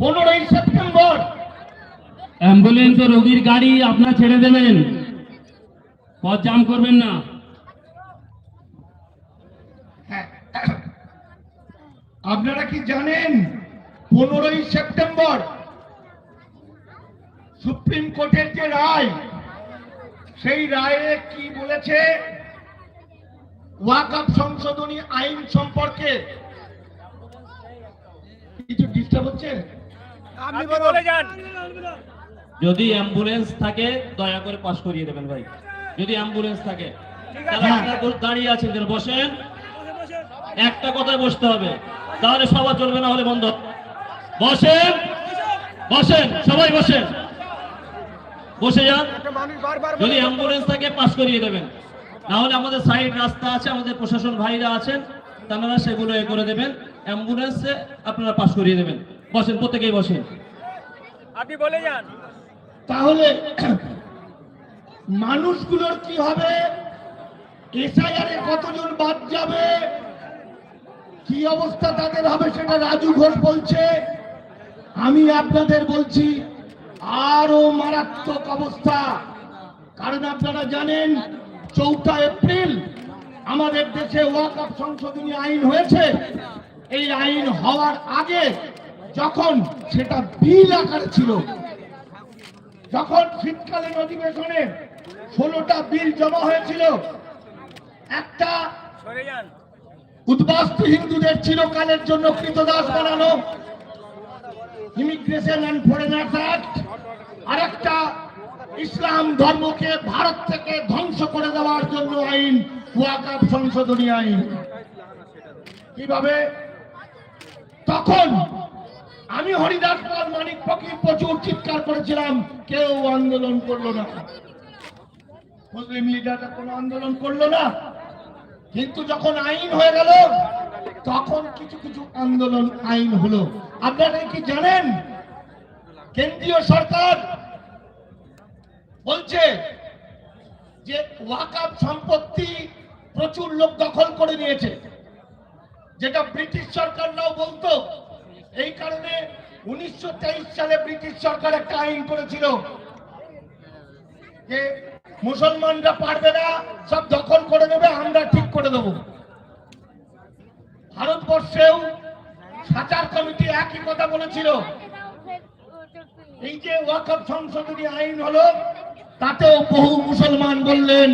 পনেরোই September. Ambulance ও রোগীর গাড়ি আপনার ছেড়ে দেবেন। পথ জাম করবেন না। হ্যাঁ। আপনারা কি জানেন পনেরোই সেপ্টেম্বর সুপ্রিম কোর্টের যে রায় সেই রায়ে কি বলেছে? ওয়াকআপ সংশোধনী আইন সম্পর্কে কিছু ডিস্টার্ব হচ্ছে? আপনি বলে যান। যদি অ্যাম্বুলেন্স থাকে দয়া করে পাশ করিয়ে দেবেন ভাই। যদি অ্যাম্বুলেন্স থাকে। দাঁড়িয়ে আছেন যেন বসেন। বসে বসে একটা কথায় বসতে হবে। তাহলে সভা চলবে না হলে বন্ধ। বসেন। বসেন। সবাই বসেন। বসে যান। যদি অ্যাম্বুলেন্স থাকে পাস করিয়ে দেবেন। না হলে আমাদের সাইড রাস্তা আছে আমাদের প্রশাসন ভাইরা আছেন তারা সেগুলো এ করে দেবেন। অ্যাম্বুলেন্সে আপনারা পাস করিয়ে দেবেন। বসেন প্রত্যেকেই বসেন। আপনি বলে যান। তাহলে মানুষগুলোর কি হবে? এসআইআরে কতজন বাদ যাবে? কি অবস্থা তাদের হবে সেটা রাজু ঘোষ বলছে। আমি আপনাদের বলছি আরও মারাত্মক অবস্থা। কারণ আপনারা জানেন চৌঠা এপ্রিল আমাদের দেশে ওয়াকআপ সংশোধনী আইন হয়েছে। এই আইন হওয়ার আগে যখন সেটা বিল আকারে ছিল যখন শীতকালীন অধিবেশনে ষোলোটা বিল জমা হয়েছিল একটা উদ্বাস্তু হিন্দুদের চিরকালের জন্য কৃতদাস বানানো ইমিগ্রেশন অ্যান্ড ফরেনার্স অ্যাক্ট আর একটা ইসলাম ধর্মকে ভারত থেকে ধ্বংস করে দেওয়ার জন্য আইন ওয়াকাব সংশোধনী আইন। কীভাবে? তখন আমি হরিদাস পাল মানিক ফকির প্রচুর চিৎকার করেছিলাম। কেউ আন্দোলন করল না। মুসলিম লিডাররা কোনো আন্দোলন করল না। কিন্তু যখন আইন হয়ে গেল, তখন কিছু কিছু আন্দোলন আইন হলো। আপনারা কি জানেন? কেন্দ্রীয় সরকার বলছে যে ওয়াকাব সম্পত্তি প্রচুর লোক দখল করে নিয়েছে। যেটা ব্রিটিশ সরকাররাও বলতো এই কারণে উনিশশো সালে ব্রিটিশ সরকার একটা আইন করেছিল যে মুসলমানরা পারবে না সব দখল করে নেবে আমরা ঠিক করে দেব। ভারতবর্ষেও সাচার কমিটি একই কথা বলেছিল। এই যে ওয়াকফ সংশোধনী আইন হলো তাতেও বহু মুসলমান বললেন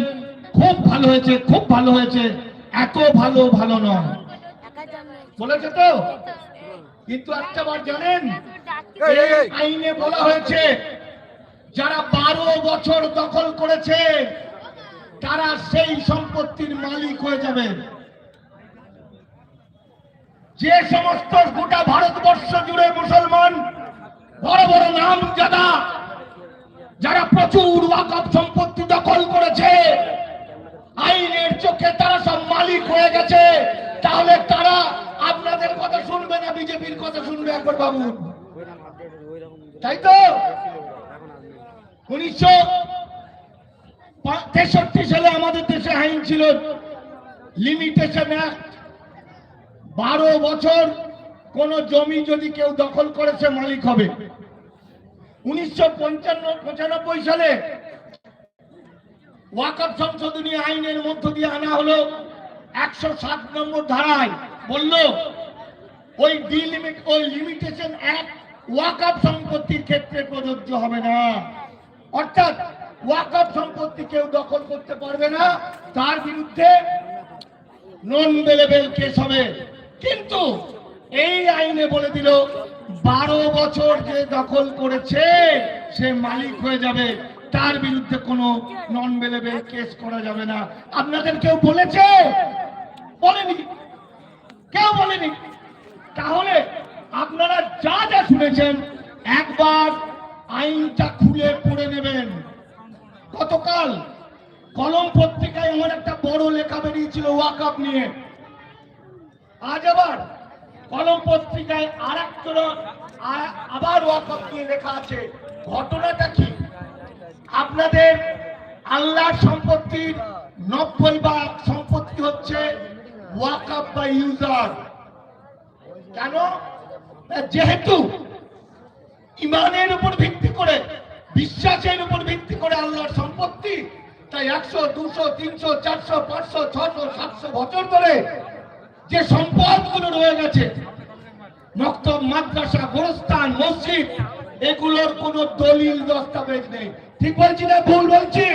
খুব ভালো হয়েছে খুব ভালো হয়েছে এত ভালো ভালো নয়। বলেছে তো। কিন্তু একটা বার জানেন এই। আইনে বলা হয়েছে যারা বারো বছর দখল করেছে তারা সেই সম্পত্তির মালিক হয়ে যাবে যে সমস্ত গোটা ভারতবর্ষ জুড়ে মুসলমান বড় বড় নাম জাদা যারা প্রচুর ওয়াকফ সম্পত্তি দখল করেছে আইনের চোখে তারা সব মালিক হয়ে গেছে তাহলে তারা আপনাদের কথা শুনবে না, বিজেপির কথা শুনবে একবার বাবু। তাই তো উনিশশো তেষট্টি সালে আমাদের দেশে আইন ছিল লিমিটেশন অ্যাক্ট বারো বছর কোন জমি যদি কেউ দখল করেছে মালিক হবে। উনিশশো পঞ্চান্ন সালে ওয়াকফ সংশোধনী আইনের মধ্য দিয়ে আনা হলো একশো সাত নম্বর ধারায়। বলল, ওই ডিলিমিট ওই লিমিটেশন অ্যাক্ট ওয়াকফ সম্পত্তির ক্ষেত্রে প্রযোজ্য হবে না। অর্থাৎ ওয়াকফ সম্পত্তি কেউ দখল করতে পারবে না, তার বিরুদ্ধে নন বেলেবেল কেস হবে। কিন্তু এই আইনে বলে দিল, বারো বছর যে দখল করেছে, সে মালিক হয়ে যাবে। তার বিরুদ্ধে কোনো নন বেলেবেল কেস করা যাবে না। আপনাদের কেউ বলেছে? বলেনি। কেউ বলেনি। তাহলে আপনারা যা যা শুনেছেন, একবার আইনটা খুলে পড়ে নেবেন। গতকাল কলম পত্রিকায় আমার একটা বড় লেখা বেরিয়েছিল ওয়াকআপ নিয়ে। আজ আবার কলম পত্রিকায় আর আবার ওয়াকআপ নিয়ে লেখা আছে। ঘটনাটা কি? আপনাদের আল্লাহর সম্পত্তির নব্বই ভাগ সম্পত্তি হচ্ছে ওয়াকআপ বা ইউজার কেন? যেহেতু ইমানের উপর ভিত্তি করে, বিশ্বাসের উপর ভিত্তি করে আল্লাহর সম্পত্তি, তাই একশো, দুশো, তিনশো, চারশো, পাঁচশো, ছশো, সাতশো বছর ধরে যে সম্পদগুলো রয়ে গেছে মক্তব মাদ্রাসা, গোরস্থান, মসজিদ, এগুলোর কোনো দলিল, দস্তাবেজ নেই। ঠিক বলছি না ভুল বলছি?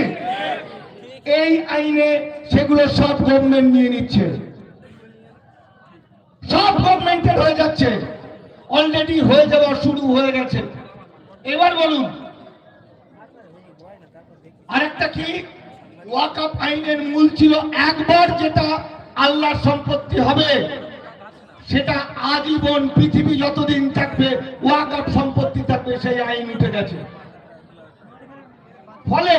এই আইনে সেগুলো সব গভর্নমেন্ট নিয়ে নিচ্ছে। সব গভর্নমেন্টের হয়ে যাচ্ছে। অলরেডি হয়ে যাওয়া শুরু হয়ে গেছে। এবার বলুন, আরেকটা কি? ওয়াকআপ আইনের মূল ছিল একবার যেটা আল্লাহর সম্পত্তি হবে, সেটা আজীবন পৃথিবী যতদিন থাকবে ওয়াকআপ সম্পত্তি থাকবে, সেই আইন উঠে গেছে। ফলে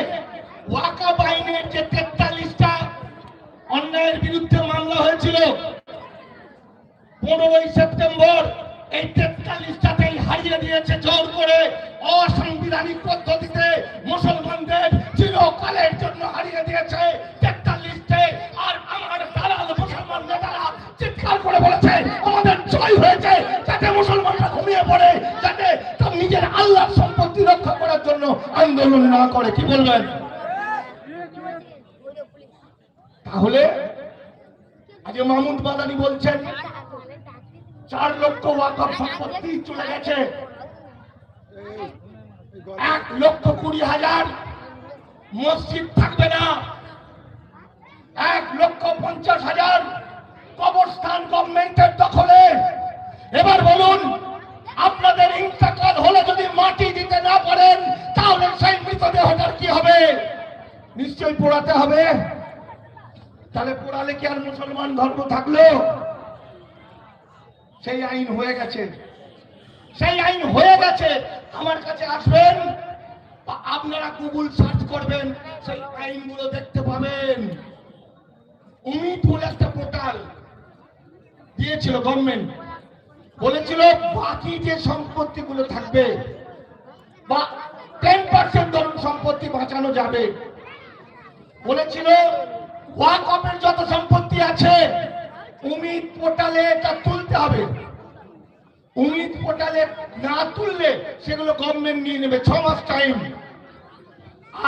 ওয়াকআপ আইনের যে তেতাল্লিশটা অন্যায়ের বিরুদ্ধে মামলা হয়েছিল পনেরোই সেপ্টেম্বর এই তেতাল্লিশটাতেই হারিয়ে দিয়েছে জোর করে অসাংবিধানিক পদ্ধতিতে মুসলমানদের চিরকালের জন্য হারিয়ে দিয়েছে তেতাল্লিশটে আর আমার দালাল মুসলমান নেতারা চিৎকার করে বলেছে, আমাদের জয় হয়েছে যাতে মুসলমানরা ঘুমিয়ে পড়ে, যাতে তার নিজের আল্লাহর সম্পত্তি রক্ষা করার জন্য আন্দোলন না করে। কি বলবেন তাহলে আজকে মাহমুদ বাদানি বলছেন চার সম্পত্তি চলে গেছে। এক লক্ষ কুড়ি হাজার মসজিদ থাকবে না। এক লক্ষ পঞ্চাশ হাজার কবরস্থান গভর্নমেন্টের দখলে। এবার বলুন, আপনাদের ইন্তাকাল হলে যদি মাটি দিতে না পারেন, তাহলে সেই মৃতদেহটার কি হবে? নিশ্চয়ই পোড়াতে হবে। তাহলে পোড়ালে কি আর মুসলমান ধর্ম থাকল? সেই আইন হয়ে গেছে। সেই আইন হয়ে গেছে। আমার কাছে আসবেন আপনারা গুগল সার্চ করবেন, সেই আইনগুলো দেখতে পাবেন। বলে একটা পোর্টাল দিয়েছিল গভর্নমেন্ট বলেছিল বাকি যে সম্পত্তিগুলো থাকবে, বা টেন পার্সেন্ট ধরুন সম্পত্তি বাঁচানো যাবে। বলেছিল ওয়াকফের যত সম্পত্তি আছে উমিদ পোর্টালে এটা তুলতে হবে। উমিদ পোর্টালে না তুললে সেগুলো গভর্নমেন্ট নিয়ে নেবে, ছ মাস টাইম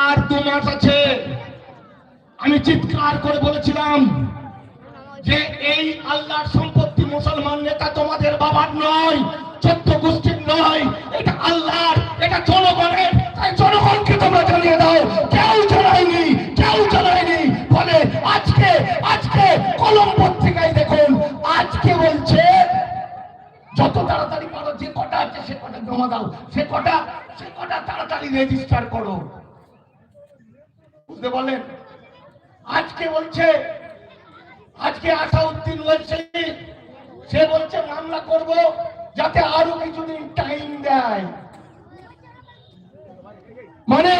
আর দু মাস আছে। আমি চিৎকার করে বলেছিলাম যে এই আল্লাহর সম্পত্তি মুসলমান নেতা তোমাদের বাবার নয়। চোদ্দ গোষ্ঠীর নয়, এটা আল্লাহর, এটা জনগণের। তাই জনগণকে তোমরা জানিয়ে দাও। কেউ জানায়নি কেউ জানায়নি ফলে আজকে আজকে কলম পত্রিকায় দেখুন, আজকে বলছে, যত তাড়াতাড়ি পারো, যে কটা আছে, সে কটা জমা দাও। সে কটা সে কটা তাড়াতাড়ি রেজিস্টার করো। বুঝতে পারলেন? আজকে বলছে, আজকে আসাউদ্দিন বলছে, সে বলছে, মামলা করব। যাতে আরও কিছুদিন টাইম দেয়। মানে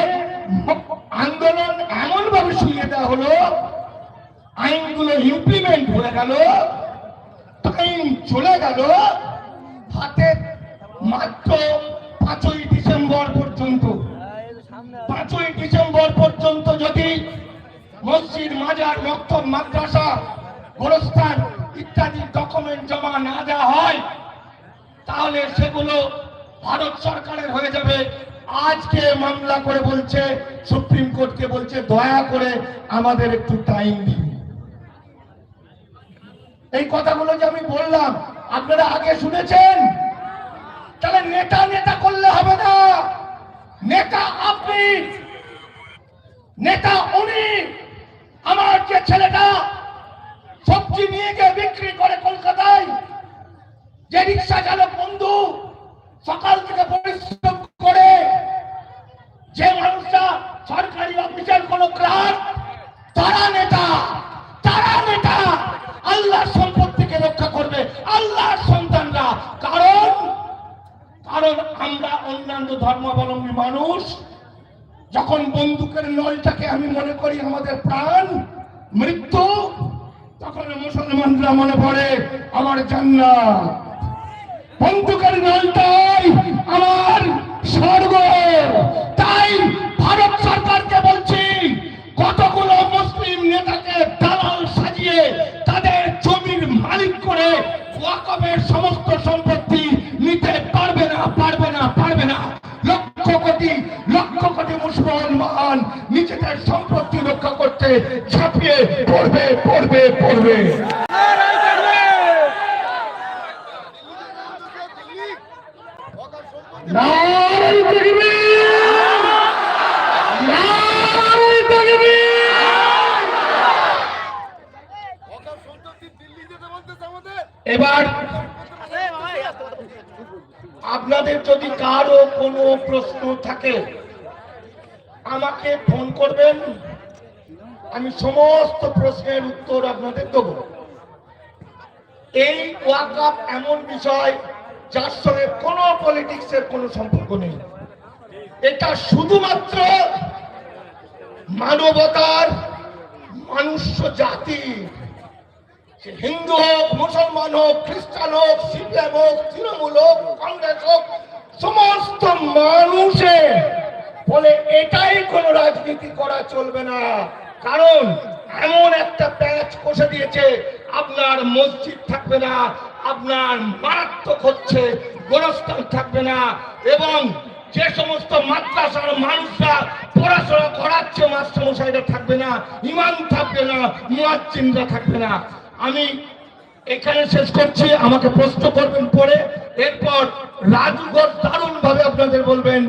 আন্দোলন এমন ভাবে শুনিয়ে দেওয়া হলো, আইনগুলো ইমপ্লিমেন্ট হয়ে গেল টাইম চলে গেল, হাতে মাত্র পাঁচই ডিসেম্বর পর্যন্ত। পাঁচই ডিসেম্বর পর্যন্ত যদি মসজিদ, মাজার, মক্তব, মাদ্রাসা, গোরস্থান ইত্যাদি ডকুমেন্ট জমা না দেওয়া হয় তাহলে সেগুলো ভারত সরকারের হয়ে যাবে। আজকে মামলা করে বলছে, সুপ্রিম কোর্টকে বলছে, দয়া করে আমাদের একটু টাইম দিন। এই কথাগুলো যে আমি বললাম, আপনারা আগে শুনেছেন? তাহলে নেতা নেতা করলে হবে না। নেতা আপনি, নেতা উনি। আমার যে ছেলেটা বাংলা নলটাই আমার স্বর্গ। তাই ভারত সরকারকে বলছি, কতগুলো মুসলিম নেতাকে দালাল সাজিয়ে তাদের জমির মালিক করে ওয়াকবের সমস্ত সম্পত্তি নিতে পারবে না পারবে না পারবে না। লক্ষ কোটি লক্ষ কোটি মুসলমান নিজেদের সম্পত্তি রক্ষা করতে ছাপিয়ে পড়বে পড়বে পড়বে। এবার আপনাদের যদি কারও কোনো প্রশ্ন থাকে, আমাকে ফোন করবেন। আমি সমস্ত প্রশ্নের উত্তর আপনাদের দেব। এই ওয়াকআপ এমন বিষয় যার সঙ্গে কোনো পলিটিক্সের কোনো সম্পর্ক নেই। এটা শুধুমাত্র মানবতার মনুষ্য জাতির সে হিন্দু হোক, মুসলমান হোক, খ্রিস্টান হোক, সিপিএম হোক, তৃণমূল হোক, কংগ্রেস হোক, সমস্ত মানুষের বলে এটাই কোনো রাজনীতি করা চলবে না। কারণ এমন একটা প্যাচ কষে দিয়েছে, আপনার মসজিদ থাকবে না আপনার মারাত্মক হচ্ছে, গোরস্থান থাকবে না। এবং যে সমস্ত মাদ্রাসার মানুষরা পড়াশোনা করাচ্ছে, মাস্টারমশাইরা থাকবে না ইমান থাকবে না, মুয়াজ্জিনরা থাকবে না। আমি এখানে শেষ করছি, আমাকে প্রশ্ন করবেন পরে এরপর রাজুগর দারুণ ভাবে আপনাদের বলবেন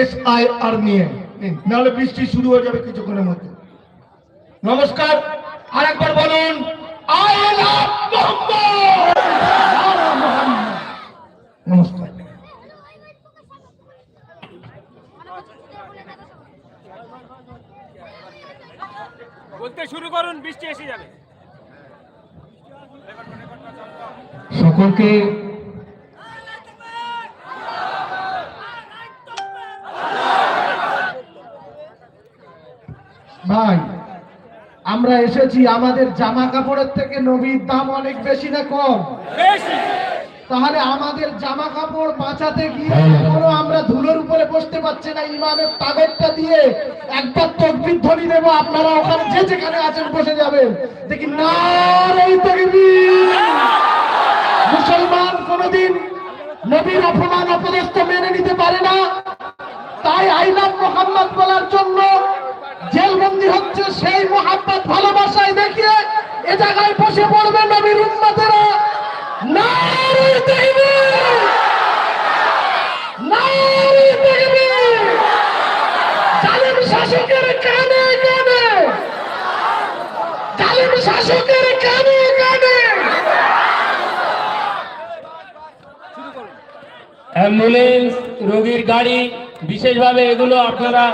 এস আই আর নিয়ে নাহলে বৃষ্টি শুরু হয়ে যাবে কিছুক্ষণের মধ্যে। নমস্কার, আরেকবার বলুন। নমস্কার বলতে শুরু করুন বৃষ্টি এসে যাবে। সকলকে ভাই আমরা এসেছি আমাদের জামা কাপড়ের থেকে নবীর দাম অনেক বেশি না কম। বেশি। তাহলে আমাদের জামা কাপড় বাঁচাতে গিয়ে এখনও আমরা ধুলোর উপরে বসতে পারছি না ইমানের তাগতটা দিয়ে একবার তকবির ধ্বনি দেবো আপনারা ওখানে যে যেখানে আছেন বসে যাবেন। দেখি না মুসলমান কোনদিন নবীর অপমান অপদস্থ মেনে নিতে পারে না। তাই আইলাম মোহাম্মদ বলার জন্য জেলবন্দি হচ্ছে সেই মোহাম্মদ ভালোবাসায় দেখিয়ে এ জায়গায় বসে পড়বে নবীর উম্মতেরা। শাসকের কানে শাসকের কানে। অ্যাম্বুলেন্স, রোগীর গাড়ি, বিশেষভাবে এগুলো আপনারা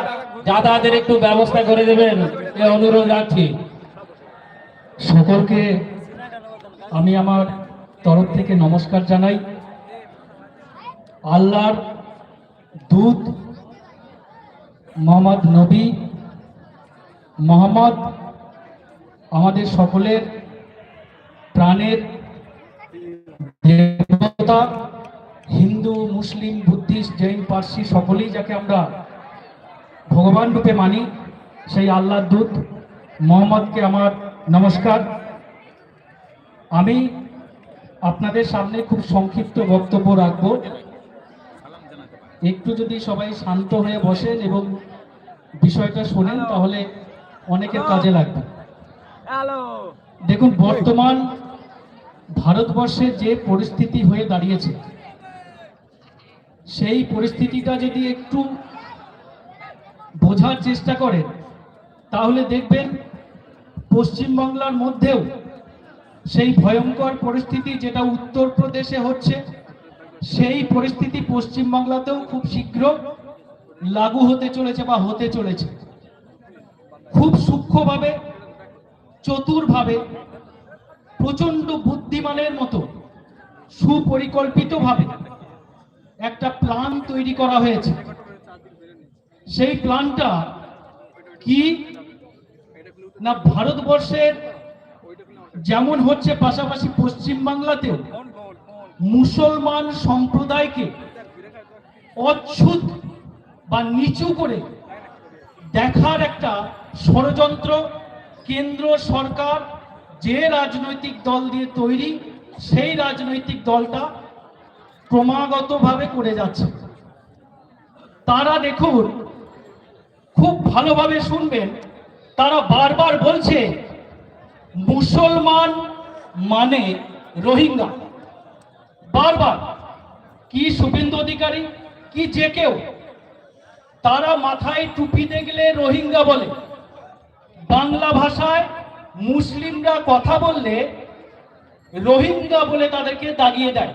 যাতায়াতের একটু ব্যবস্থা করে দেবেন, এ অনুরোধ রাখছি। সকলকে আমি আমার তরফ থেকে নমস্কার জানাই। আল্লাহর দূত মোহাম্মদ নবী মোহাম্মদ আমাদের সকলের প্রাণের দেবতা, হিন্দু, মুসলিম, বুদ্ধিস্ট, জৈন, পার্সি সকলেই যাকে আমরা ভগবান রূপে মানি সেই আল্লাহ দূত মোহাম্মদকে আমার নমস্কার। আমি আপনাদের সামনে খুব সংক্ষিপ্ত বক্তব্য রাখব। একটু যদি সবাই শান্ত হয়ে বসেন এবং বিষয়টা শোনেন তাহলে অনেকের কাজে লাগবে। দেখুন বর্তমান ভারতবর্ষে যে পরিস্থিতি হয়ে দাঁড়িয়েছে সেই পরিস্থিতিটা যদি একটু বোঝার চেষ্টা করেন। তাহলে দেখবেন, পশ্চিমবাংলার মধ্যেও সেই ভয়ঙ্কর পরিস্থিতি যেটা উত্তরপ্রদেশে হচ্ছে, সেই পরিস্থিতি পশ্চিমবাংলাতেও খুব শীঘ্র লাগু হতে চলেছে বা হতে চলেছে। খুব সূক্ষ্মভাবে, চতুরভাবে প্রচণ্ড বুদ্ধিমানের মতো, সুপরিকল্পিতভাবে একটা প্ল্যান তৈরি করা হয়েছে। সেই প্ল্যানটা কি? না ভারতবর্ষের যেমন হচ্ছে পাশাপাশি পশ্চিমবাংলাতেও মুসলমান সম্প্রদায়কে অচ্ছুত বা নিচু করে দেখার একটা ষড়যন্ত্র কেন্দ্র সরকার যে রাজনৈতিক দল দিয়ে তৈরি, সেই রাজনৈতিক দলটা ক্রমাগতভাবে করে যাচ্ছে। তারা দেখুন ভালোভাবে শুনবেন। তারা বারবার বলছে, মুসলমান মানে রোহিঙ্গা। বারবার, কি শুভেন্দু অধিকারী? কি যে কেউ? তারা মাথায় টুপি দেখলে রোহিঙ্গা বলে। বাংলা ভাষায় মুসলিমরা কথা বললে রোহিঙ্গা বলে তাদেরকে দাগিয়ে দেয়।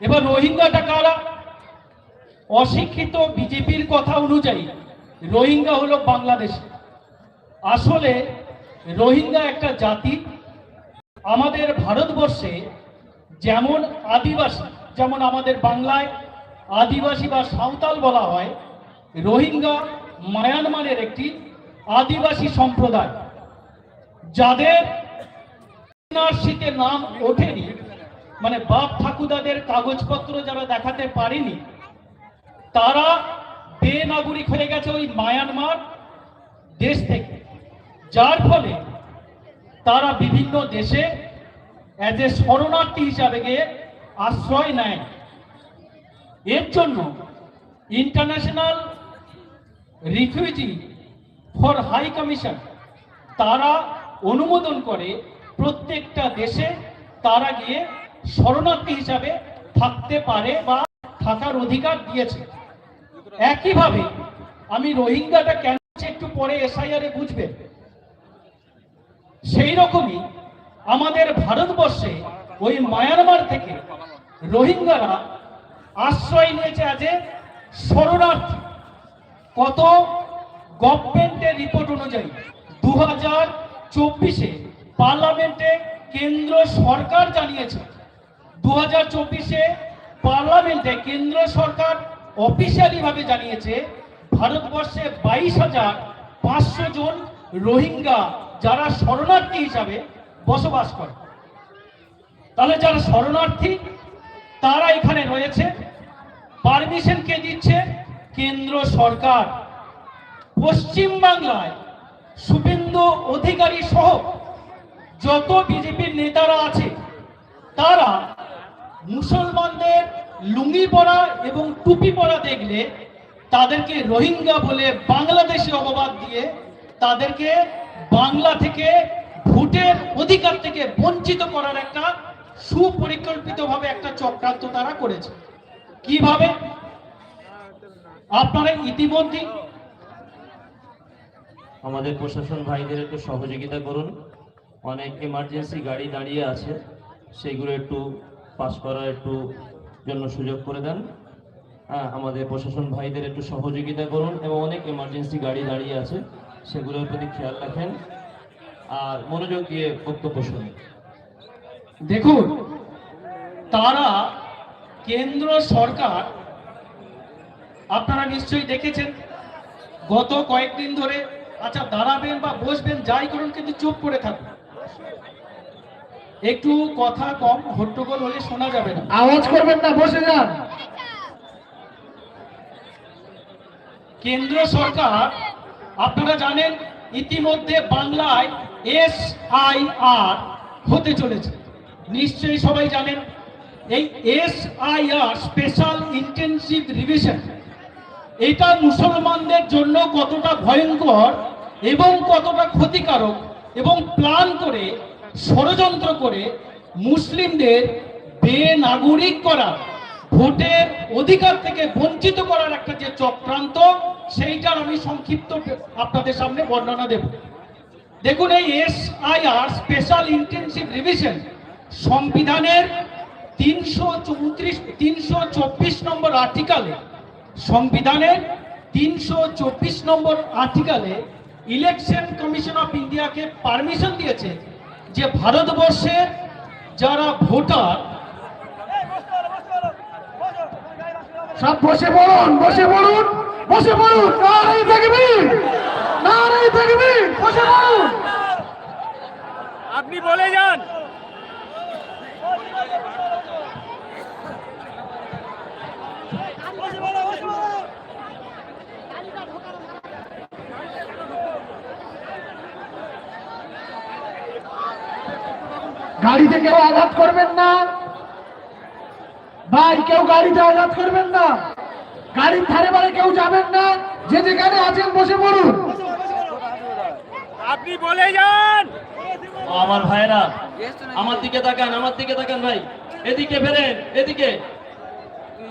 এবার রোহিঙ্গাটা কারা? অশিক্ষিত বিজেপির কথা অনুযায়ী রোহিঙ্গা হলো বাংলাদেশ। আসলে রোহিঙ্গা একটা জাতি। আমাদের ভারতবর্ষে যেমন আদিবাসী, যেমন আমাদের বাংলায় আদিবাসী বা সাঁওতাল বলা হয়, রোহিঙ্গা মায়ানমারের একটি আদিবাসী সম্প্রদায়। যাদের এনআরসিতে নাম ওঠেনি মানে বাপ ঠাকুদাদের কাগজপত্র যারা দেখাতে পারেনি, তারা বেনাগরিক হয়ে গেছে ওই মায়ানমার দেশ থেকে। যার ফলে তারা বিভিন্ন দেশে অ্যাজ এ শরণার্থী হিসাবে গিয়ে আশ্রয় নেয়। এর জন্য international refugee for high commission তারা অনুমোদন করে প্রত্যেকটা দেশে তারা গিয়ে শরণার্থী হিসাবে থাকতে পারে বা থাকার অধিকার দিয়েছে। একইভাবে, আমি রোহিঙ্গাটা কেন একটু পরে এসআইআরে বুঝবেন। সেই রকমই আমাদের ভারতবর্ষে ওই মায়ানমার থেকে রোহিঙ্গারা আশ্রয় নিয়েছে আজ শরণার্থী। কত? গভর্নমেন্টের রিপোর্ট অনুযায়ী দু হাজার চব্বিশে পার্লামেন্টে কেন্দ্র সরকার জানিয়েছে। দু হাজার চব্বিশে পার্লামেন্টে কেন্দ্র সরকার অফিসিয়ালি ভাবে জানিয়েছে, ভারতবর্ষে বাইশ হাজার পাঁচশো জন রোহিঙ্গা যারা শরণার্থী হিসাবে বসবাস করে। তাহলে যারা শরণার্থী, তারা এখানে রয়েছে। পারমিশন কে দিচ্ছে? কেন্দ্র সরকার। পশ্চিম বাংলায় শুভেন্দু অধিকারী সহ যত বিজেপির নেতারা আছে, তারা মুসলমানদের লুঙ্গি পরা এবং টুপি পরা দেখলে তাদেরকে রোহিঙ্গা বলে বাংলাদেশে অপবাদ দিয়ে তাদেরকে বাংলা থেকে ভোটের অধিকার থেকে বঞ্চিত করার একটা সুপরিকল্পিতভাবে একটা চক্রান্ত তারা করেছে। কীভাবে? আপনারা ইতিমধ্যে আমাদের প্রশাসন ভাইদের একটু সহযোগিতা করুন। অনেক এমার্জেন্সি গাড়ি দাঁড়িয়ে আছে। সেইগুলো একটু পাস করার একটু জন্য সুযোগ করে দেন। হ্যাঁ আমাদের প্রশাসন ভাইদের একটু সহযোগিতা করুন এবং অনেক এমার্জেন্সি গাড়ি দাঁড়িয়ে আছে, সেগুলোর প্রতি খেয়াল রাখেন। আর মনোযোগ দিয়ে বক্তব্য শুনুন। দেখুন, তারা কেন্দ্র সরকার, আপনারা নিশ্চয়ই দেখেছেন, গত কয়েকদিন ধরে আচ্ছা দাঁড়াবেন বা বসবেন, যাই করুন, কিন্তু চুপ করে থাকুন। একটু কথা কম হট্টগোল হলে শোনা যাবে না। আওয়াজ করবেন না বসে যান। কেন্দ্র সরকার আপনারা জানেন ইতিমধ্যে বাংলায় এস আই আর হতে চলেছে। নিশ্চয়ই সবাই জানেন এই S I R special intensive revision এটা মুসলমানদের জন্য কতটা ভয়ঙ্কর এবং কতটা ক্ষতিকারক এবং প্ল্যান করে ষড়যন্ত্র করে মুসলিমদের বেনাগরিক করা, ভোটের অধিকার থেকে বঞ্চিত করার একটা যে চক্রান্ত, সেইটার আমি সংক্ষিপ্ত আপনাদের সামনে বর্ণনা দেব। দেখুন, এই S I R special intensive revision সংবিধানের তিনশো চৌত্রিশ, তিনশো চব্বিশ নম্বর আর্টিকালে, সংবিধানের তিনশো চব্বিশ নম্বর আর্টিকালে ইলেকশন কমিশন অফ ইন্ডিয়াকে পারমিশন দিয়েছে যে ভারতবর্ষের যারা ভোটার সব বসে পড়ুন বসে পড়ুন বসে পড়ুন নারাই থাকবি নারাই থাকবি বসে পড়ুন। আপনি বলে যান। গাড়িতে কেউ আঘাত করবেন না। ভাই কেউ গাড়িতে আঘাত করবেন না। গাড়ির ধারে বারে কেউ যাবেন না। যে যেখানে আছেন বসে পড়ুন। আপনি বলে যান। আমার ভাইরা আমার দিকে তাকান আমার দিকে তাকান ভাই। এদিকে ফেরেন এদিকে।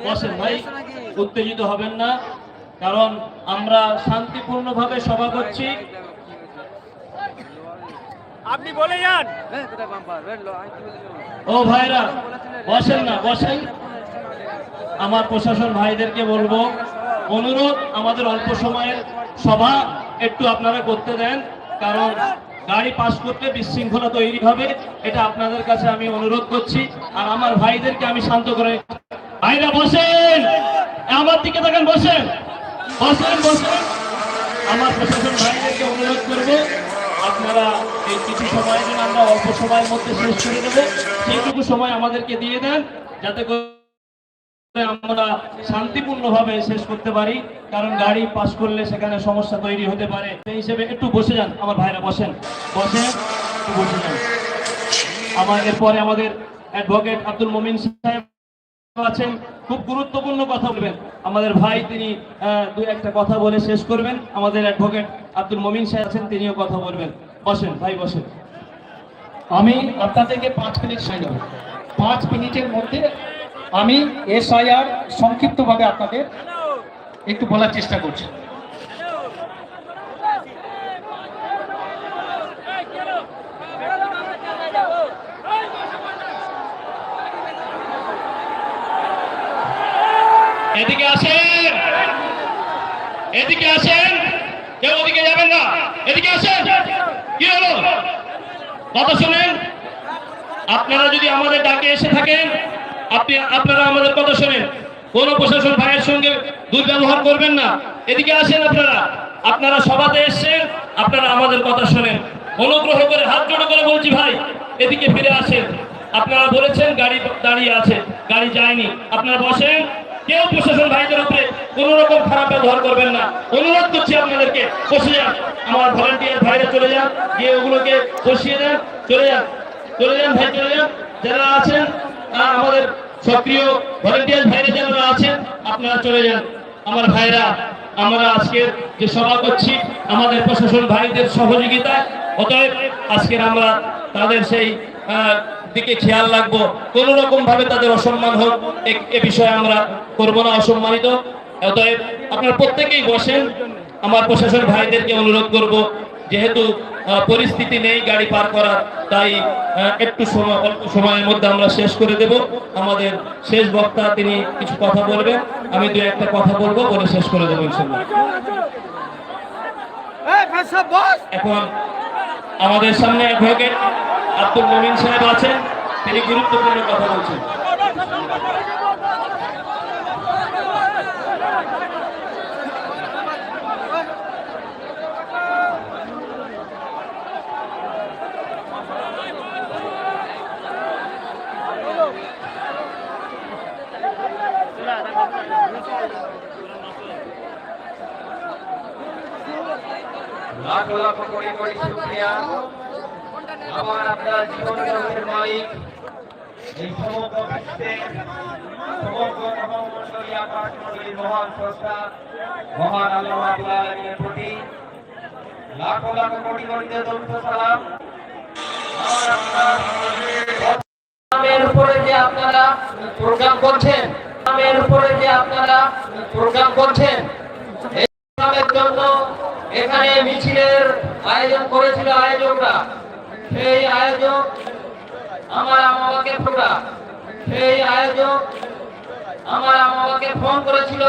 বসেন ভাই উত্তেজিত হবেন না কারণ আমরা শান্তিপূর্ণভাবে সভা করছি। আপনি বলে যান। ও ভাইরা বসেন না বসেন। আমার প্রশাসন ভাইদেরকে বলব অনুরোধ আমাদের অল্প সময়ের সভা একটু আপনারা করতে দেন কারণ গাড়ি পাশ করতে বিশৃঙ্খলা তৈরি হবে এটা আপনাদের কাছে আমি অনুরোধ করছি আর আমার ভাইদেরকে আমি শান্ত করে ভাইরা বসেন। আমার দিকে দেখেন বসেন। বসেন বসেন। আমার প্রশাসন ভাইদেরকে অনুরোধ করব আপনারা এই কিছু সময়ের জন্য আমরা অল্প সময়ের মধ্যে শেষ করে দেবো সেইটুকু সময় আমাদেরকে দিয়ে দেন, যাতে করে আমরা শান্তিপূর্ণভাবে শেষ করতে পারি। কারণ গাড়ি পাস করলে সেখানে সমস্যা তৈরি হতে পারে। সেই হিসেবে একটু বসে যান, আমার ভাইরা বসেন। বসেন, একটু বসে যান। আমার, এরপরে আমাদের অ্যাডভোকেট আব্দুল মোমিন সাহেব আছেন, খুব গুরুত্বপূর্ণ কথা বলবেন। আমাদের ভাই তিনি দু একটা কথা বলে শেষ করবেন। আমাদের অ্যাডভোকেট আব্দুল মমিন সাহেব আছেন, তিনিও কথা বলবেন। বসেন, ভাই, বসেন। আমি আপনাদেরকে পাঁচ মিনিট সময় দেবো। পাঁচ মিনিটের মধ্যে আমি এসআইআর সংক্ষিপ্তভাবে আপনাদের একটু বলার চেষ্টা করছি এদিকে আসেন এদিকে আসেন কেউ ওদিকে যাবেন না এদিকে আসেন কি হলো কথা শুনেন? আপনারা যদি আমাদের ডাকে এসে থাকেন, আপনি, আপনারা আমাদের কথা শোনেন। কোন প্রশাসন ভাইয়ের সঙ্গে দুর্ব্যবহার করবেন না। এদিকে আসেন আপনারা। আপনারা সভাতে এসেছেন, আপনারা আমাদের কথা শোনেন। অনুগ্রহ করে হাত জোড়ো করে বলছি ভাই, এদিকে ফিরে আসেন। আপনারা বলেছেন গাড়ি দাঁড়িয়ে আছে, গাড়ি যায়নি। আপনারা বসেন। কেউ প্রশাসন ভাইদের উপরে কোন রকম খারাপ ব্যবহার করবেন না। অনুরোধ করছি আপনাদেরকে, বসে যান। আমার ভলান্টিয়ার ভাইরা চলে যান, গিয়ে ওগুলোকে বসিয়ে দেন। চলে যান চলে যান ভাই, চলে যান। যারা আছেন আমাদের সক্রিয় ভলান্টিয়ার ভাইরা যারা আছেন, আপনারা চলে যান। আমার ভাইরা, আমরা আজকের যে সভা করছি, আমাদের প্রশাসন ভাইদের সহযোগিতায়, অতএব আজকের আমরা তাদের সেই দিকে খেয়াল রাখব। কোন রকম ভাবে তাদের অসম্মান হোক এ- বিষয়ে আমরা করব না অসম্মানিত। অতএব আপনারা প্রত্যেকেই বসেন। আমার প্রশাসন ভাইদেরকে অনুরোধ করব যেহেতু পরিস্থিতি নেই গাড়ি পার করার তাই একটু সময় অল্প সময়ের মধ্যে আমরা শেষ করে দেব। আমাদের শেষ বক্তা তিনি কিছু কথা বলবেন। আমি দু একটা কথা বলব বলে শেষ করে দেবো ইনশাল্লাহ এখন আমাদের সামনে অ্যাডভোকেট আব্দুল মমিন সাহেব আছেন তিনি গুরুত্বপূর্ণ কথা বলছেন। লাখ লাখ কোটি কোটি শুক্রিয়া। আমার আপনার জীবন জগতের মালিক। এই সমগ্র বিশ্বে, সমগ্র নবমণ্ডলী আকাশমণ্ডলীর মহান স্রষ্টা মহান আল্লাহ রাব্বুল প্রতি লাখ লাখ কোটি কোটি দরুদ সালাম। আমার উপরে যে আপনারা প্রোগ্রাম করছেন যে আপনারা প্রোগ্রাম করছেন, এই জন্য এখানে মিছিলের আয়োজন করেছিল আয়োজকরা। সেই আয়োজক আমার আমাকে প্রোগ্রাম সেই আয়োজক আমার আমাকে ফোন করেছিল